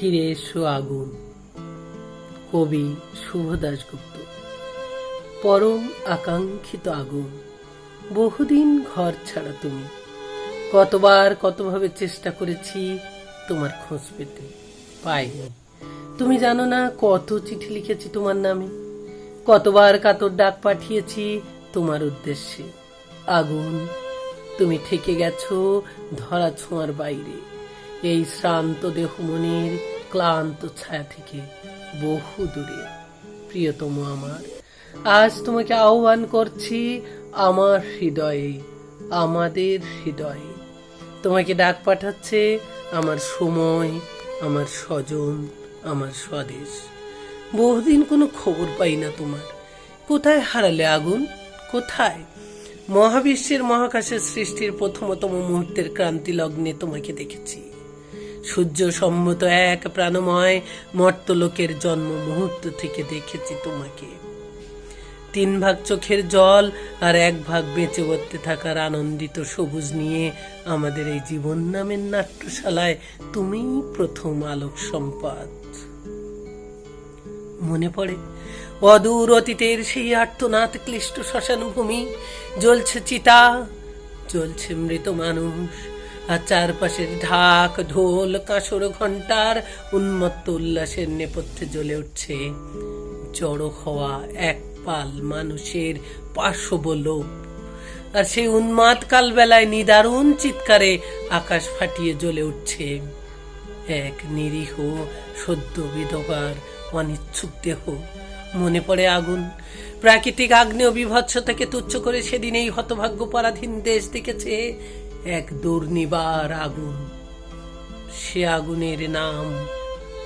ফিরে এসো আগুন। কবি শুভ দাশগুপ্ত। পরম আকাঙ্ক্ষিত আগুন। বহুদিন ঘর ছাড়া তুমি। কতবার কতভাবে চেষ্টা করেছি তোমার খোঁজ পেতে। পাইনি। তুমি জানো না কত চিঠি লিখেছি তোমার নামে। কতবার কাতর ডাক পাঠিয়েছি তোমার উদ্দেশ্যে। আগুন, তুমি থেকে গেছো ধরা ছোঁয়ার বাইরে। এই শ্রান্ত দেহ মনের ক্লান্ত ছায়া থেকে বহু দূরে। প্রিয়তম আমার, আজ তোমাকে আহ্বান করছি আমার হৃদয়ে, আমাদের হৃদয়ে। তোমাকে ডাক পাঠাচ্ছে আমার সময়, আমার স্বজন, আমার স্বদেশ। বহুদিন কোনো খবর পাই না তোমার। কোথায় হারালে আগুন? কোথায়? মহাবিশ্বের মহাকাশের সৃষ্টির প্রথমতম মুহূর্তের ক্রান্তি লগ্নে তোমাকে দেখেছি। সূর্য সম্মত এক প্রাণময় মর্তলোকের জন্ম মুহূর্ত থেকে দেখেছি তোমাকে। তিন ভাগ চোখের জল আর এক ভাগ বেঁচে বর্তে থাকার আনন্দিত সবুজ নিয়ে আমাদের এই জীবন নামের নাট্যশালায় তুমিই প্রথম আলোক সম্পাদ। মনে পড়ে, অদূর অতীতের সেই আর্তনাদ ক্লিষ্ট শ্মশান ভূমি জ্বলছে চিতা, জ্বলছে মৃত মানুষ। আর চারপাশের ঢাক, ঢোল, কাঁসর ঘণ্টার উন্মত্ত উল্লাসের নেপথ্যে জ্বলে উঠছে। জড়ো হওয়া এক পাল মানুষের পার্শ্ব লোক। আর সেই উন্মাদ কালবেলায় নিদারুণ চিৎকারে আকাশ ফাটিয়ে জ্বলে উঠছে। এক নিরীহ, সদ্য বিধবার, অনিচ্ছুক দেহ। মনে পড়ে আগুন। প্রাকৃতিক আগ্নেয় বিভৎসতাকে তুচ্ছ করে সেদিন এই হতভাগ্য পরাধীন দেশ দেখেছে। এক দুর্নিবার আগুন। সে আগুনের নাম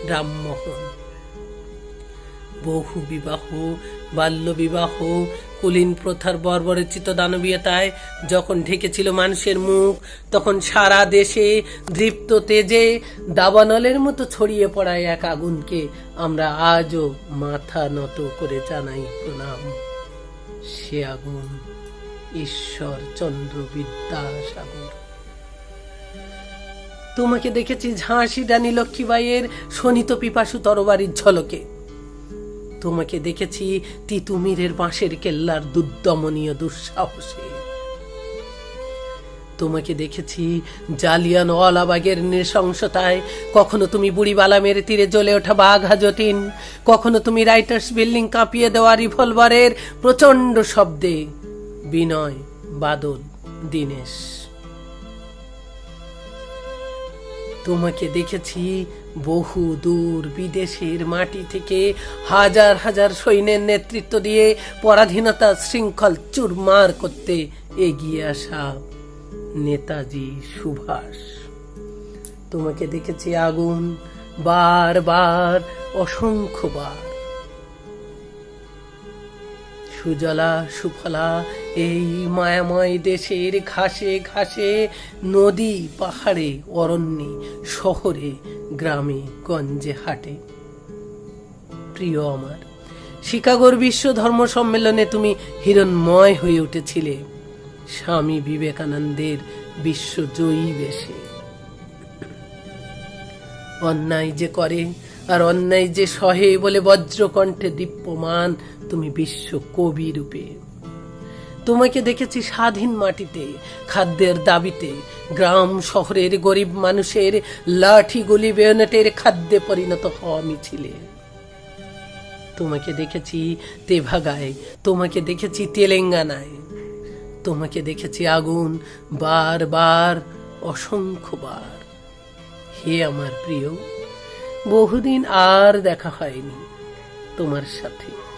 রামমোহন। বহু বিবাহ, বাল্য বিবাহ, কুলীন প্রথার বর্বরচিত দানবীয়তায় যখন ঢেকেছিল মানুষের মুখ, তখন সারা দেশে দৃপ্ত তেজে দাবানলের মতো ছড়িয়ে পড়ায় এক আগুনকে আমরা আজও মাথা নত করে জানাই প্রণাম। সে আগুন ঈশ্বর চন্দ্র বিদ্যাসাগর তোমাকে দেখেছি ঝাঁসি রানী লক্ষ্মীবাইয়ের শোনিত পিপাসু তরবারির ঝলকে। তোমাকে দেখেছি তিতুমিরের বাঁশের কেল্লার দুর্দমনীয় দুঃসাহসে। তোমাকে দেখেছি জালিয়ান ওয়ালাবাগের নৃশংসতায়। কখনো তুমি বুড়ি বালামের তীরে জ্বলে ওঠা বাঘ হাজটিন কখনো তুমি রাইটার্স বিল্ডিং কাঁপিয়ে দেওয়া রিভলভারের প্রচণ্ড শব্দে। বিনয় বাদল দীনেশ। তোমাকে দেখেছি বহু দূর বিদেশের মাটি থেকে হাজার হাজার সৈন্যের নেতৃত্ব দিয়ে পরাধীনতা শৃঙ্খল চুরমার করতে এগিয়ে আসা নেতাজি সুভাষ। তোমাকে দেখেছি আগুন বার বার অসংখ্যবার সুজলা সুফলা এই মায়াময় দেশের ঘাসে ঘাসে, নদী, পাহাড়ে, অরণ্যে, শহরে, গ্রামে, গঞ্জে, হাটে। প্রিয় আমার, শিকাগোর বিশ্ব ধর্ম সম্মেলনে তুমি হিরণময় হয়ে উঠেছিলে। স্বামী বিবেকানন্দের বিশ্বজয়ী বেশে। অন্যায় যে করে আর অন্যায় যে সহে বলে বজ্রকণ্ঠে দীপ্যমান তুমি বিশ্ব কবি রূপে। তোমাকে দেখেছি স্বাধীন মাটিতে, খাদ্যের দাবিতে। গ্রাম শহরের গরিব মানুষের লাঠি গুলি বেয়নেটের খাদ্যে পরিণত হওয়া মিছিলে। তোমাকে দেখেছি তেভাগায়, তোমাকে দেখেছি তেলেঙ্গানায়। তোমাকে দেখেছি আগুন বার বার অসংখ্যবার হে আমার প্রিয়, বহুদিন আর দেখা হয়নি তোমার সাথে।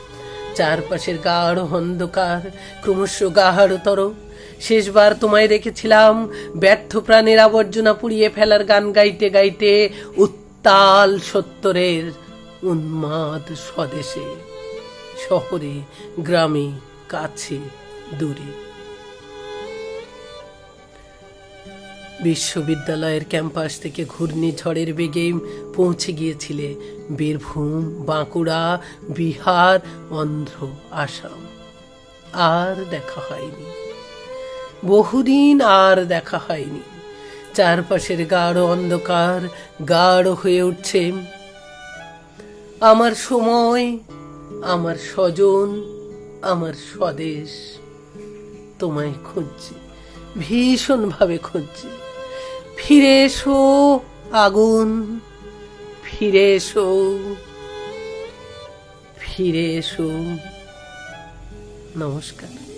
চারপাশের গাঢ় অন্ধকার। ক্রমশ গাঢ়তর শেষবার তোমায় দেখেছিলাম, ব্যর্থ প্রাণের আবর্জনা পুড়িয়ে ফেলার গান গাইতে গাইতে উত্তাল সত্তরের উন্মাদ স্বদেশে, শহরে, গ্রামে, কাছে, দূরে। বিশ্ববিদ্যালয়ের ক্যাম্পাস থেকে ঘূর্ণিঝড়ের বেগে পৌঁছে গিয়েছিলে বীরভূম, বাঁকুড়া, বিহার, অন্ধ্র, আসাম। আর দেখা হয়নি। বহুদিন আর দেখা হয়নি। চারপাশের গাঢ় অন্ধকার, গাঢ় হয়ে উঠছে। আমার সময়, আমার স্বজন, আমার স্বদেশ, তোমায় খুঁজছি। ভীষণভাবে খুঁজছি। ফিরে এসো আগুন। ফিরে এসো। ফিরে এসো। নমস্কার।